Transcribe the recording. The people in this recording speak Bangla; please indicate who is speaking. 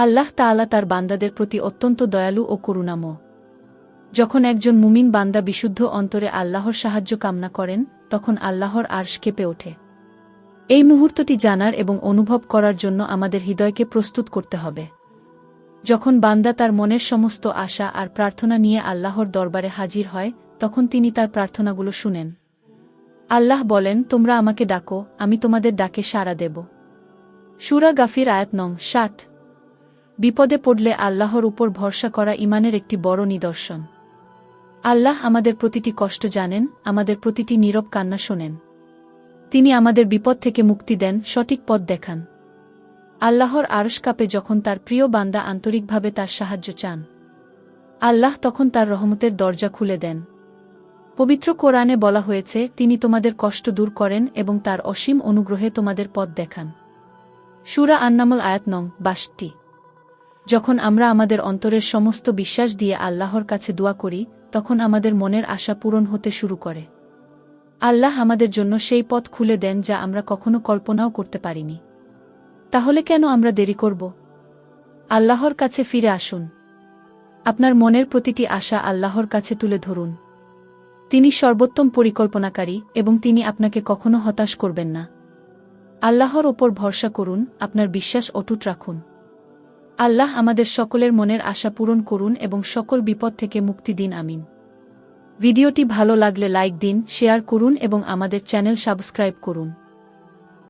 Speaker 1: আল্লাহ তাআলা তার বান্দাদের প্রতি অত্যন্ত দয়ালু ও করুণাময়। যখন একজন মুমিন বান্দা বিশুদ্ধ অন্তরে আল্লাহর সাহায্য কামনা করেন, তখন আল্লাহর আর্শ কেঁপে ওঠে। এই মুহূর্তটি জানার এবং অনুভব করার জন্য আমাদের হৃদয়কে প্রস্তুত করতে হবে। যখন বান্দা তার মনের সমস্ত আশা আর প্রার্থনা নিয়ে আল্লাহর দরবারে হাজির হয়, তখন তিনি তার প্রার্থনাগুলো শুনেন। আল্লাহ বলেন, তোমরা আমাকে ডাকো, আমি তোমাদের ডাকে সাড়া দেব। সুরা গাফির আয়াত নং ষাট। বিপদে পড়লে আল্লাহর উপর ভরসা করা ইমানের একটি বড় নিদর্শন। আল্লাহ আমাদের প্রতিটি কষ্ট জানেন, আমাদের প্রতিটি নীরব কান্না শোনেন। তিনি আমাদের বিপদ থেকে মুক্তি দেন, সঠিক পথ দেখান। আল্লাহর আরশ কাপে যখন তার প্রিয় বান্দা আন্তরিকভাবে তার সাহায্য চান, আল্লাহ তখন তার রহমতের দরজা খুলে দেন। পবিত্র কোরআনে বলা হয়েছে, তিনি তোমাদের কষ্ট দূর করেন এবং তার অসীম অনুগ্রহে তোমাদের পথ দেখান। সুরা আন্নামল আয়াত নং বাসটি যখন আমরা আমাদের অন্তরের সমস্ত বিশ্বাস দিয়ে আল্লাহর কাছে দোয়া করি, তখন আমাদের মনের আশা পূরণ হতে শুরু করে। আল্লাহ আমাদের জন্য সেই পথ খুলে দেন যা আমরা কখনো কল্পনাও করতে পারিনি। তাহলে কেন আমরা দেরি করব? আল্লাহর কাছে ফিরে আসুন। আপনার মনের প্রতিটি আশা আল্লাহর কাছে তুলে ধরুন। তিনি সর্বোত্তম পরিকল্পনাকারী এবং তিনি আপনাকে কখনো হতাশ করবেন না। আল্লাহর ওপর ভরসা করুন, আপনার বিশ্বাস অটুট রাখুন। আল্লাহ আমাদের সকলের মনের আশা পূরণ করুন এবং সকল বিপদ থেকে মুক্তি দিন, আমিন। ভিডিওটি ভালো লাগলে লাইক দিন, শেয়ার করুন এবং আমাদের চ্যানেল সাবস্ক্রাইব করুন।